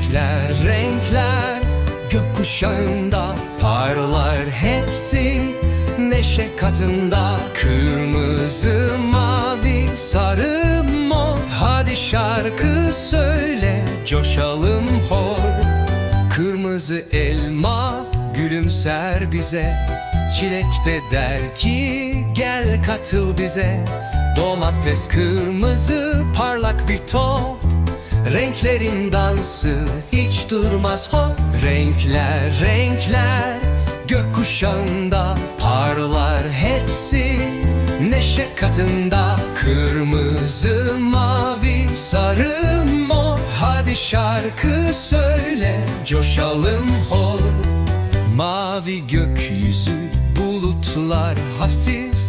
Renkler renkler. Gökkuşağında parlar hepsi. Neşe katında kırmızı mavi sarı mor. Hadi şarkı söyle coşalım hor. Kırmızı elma gülümser bize. Çilek de der ki gel katıl bize. Domates kırmızı parlak bir top Renklerin dansı hiç durmaz hop Renkler renkler gökkuşağında parlar hepsi. Neşe katında kırmızı mavi sarı mor. Hadi şarkı söyle coşalım hor. Mavi gökyüzü bulutlar hafif.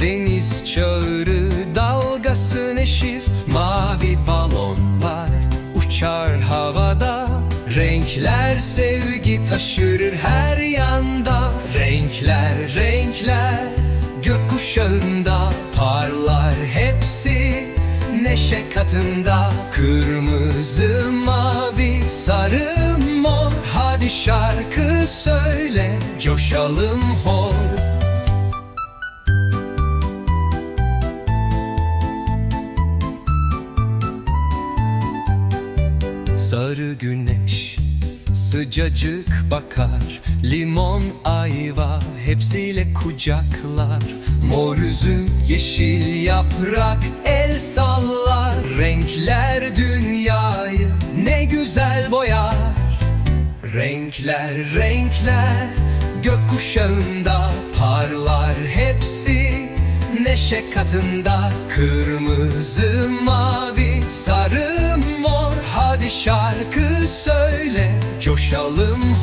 Deniz çağrı dalgası neşif Renkler sevgi taşırır her yanda. Renkler renkler gökkuşağında parlar hepsi. Neşe katında kırmızı mavi sarı mor. Hadi şarkı söyle coşalım hor. Sarı güneş sıcacık bakar Limon ayva hepsiyle kucaklar. Mor üzüm yeşil yaprak el sallar. Renkler dünyayı ne güzel boyar. Renkler renkler gökkuşağında parlar hepsi. Neşe katında kırmızı mavi sarı mor. Hadi şarkı hor